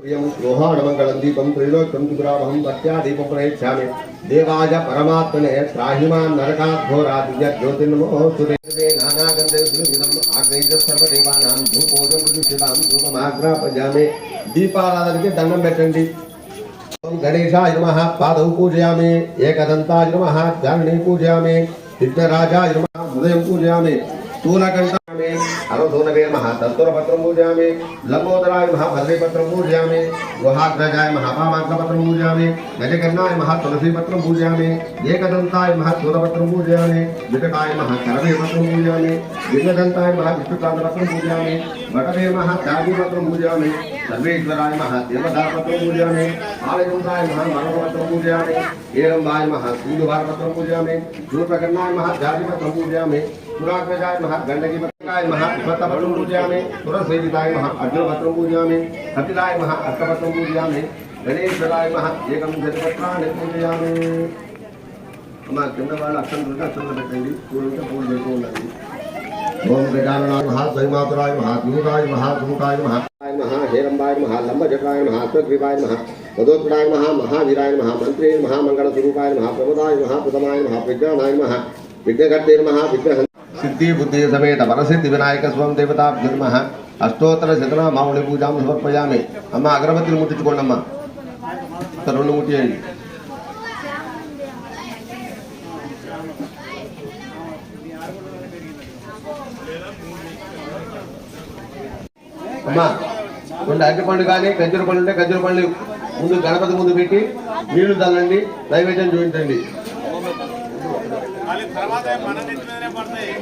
ప్రియం గృహాణమంగళం దీపం త్రైలోక్యం త్రిపురామహం భక్త్యా దీపం ప్రయచ్ఛామి దేవాయ పరమాత్మనే త్రాహిమాన్ నరకాఘోరాదివ్య జ్యోతిర్నమోస్తుతే నానాగంధే సువిధం ఆగ్రహిత సర్వదేవానాం ధూపోజం ప్రతిష్ఠితాం ధూపమాగ్రాపజామి దీపారాధనకి దండం పెట్టండి ఓం గణేశాయ నమః పాదౌ పూజయామి ఏకదంతాయ నమః ధ్యాని పూజయామి విఘ్నరాజాయ నమః హృదయం పూజయామి స్థూలకంఠామి अवधूनवे महातत्वरपत्रं पूजा लम्बोदराय महाभद्रीपत्रं पूजा गुहाग्रजाय महापामाग्रपत्रं पूजयामि गजकर्णाय महातुलसीपत्रं पूजा एकदन्ताय महाचूरपत्रं पूजयामि विकटाय महाकरवेपत्रं पूजा विघ्नदन्ताय महाविष्णुकान्तपत्रं पूजयामि, वटवे महात्यागीपत्रं पूजा सर्वेश्वराय महादेवदापत्रं पूजयामि आलयन्ताय महामानवपत्रं पूजा एरम्बाय महासूदुभारपत्रं पूजयामि सूर्पकर्णाय महाध्यादिपत्रं पूजा पुराग्रजाय महागण्डकीपत्रं మానవపత్రం పూజయామి ఏరంబాయ మహా సింధుభారపత్రం పూజయామి శూర్పకర్ణాయ మహా జాతిపత్రం పూజయామి పురాగ్రజాయ మహా గండకీపత్రాయ మహా విపత్తపత్రం పూజయామి సురసేవితాయ మహా అర్జునపత్రం పూజయామి కపిలాయ మహా అర్థపత్రం పూజయామి గణేశ్వరాయ మహా ఏకం జతపత్రాన్ని పూజయామి అమ్మా కింద వాళ్ళు అక్షరం అక్షరం పెట్టండి పూలు పూలు పెడుతూ ఉండండి ఓం గజాననాయ మహా సైమాతురాయ మహా ద్యూతాయ మహా ధూతాయ మహా మహా హేరంబాయ మహా లంబజటాయ మహా అశ్వగ్రీవాయ మహా మదోత్పడాయ మహా మహావీరాయ మహా మంత్రే మహా మంగళ స్వరూపాయ మహా ప్రమదాయ మహా ప్రథమాయ మహా విజ్ఞానాయ మహా విఘ్నకర్తే మహా విగ్రహ సిద్ధి బుద్ధి సమేత వరసిద్ధి వినాయక స్వం దేవతాభ్య జన్మ అష్టోత్తర శతన మామూలి పూజాం సమర్పయామి. అమ్మ అగరబత్తిని ముట్టించుకోండి అమ్మ రెండు ముట్టియండి. అమ్మా రెండు అరటి పండు కానీ గజ్జర పండు ఉంటే గజ్జర పండు. ముందు గణపతి ముందు పెట్టి నీళ్ళు చల్లండి నైవేద్యం చూపించండి. మళ్ళీ తర్వాత మన నెత్తి మీదనే పడతాయి.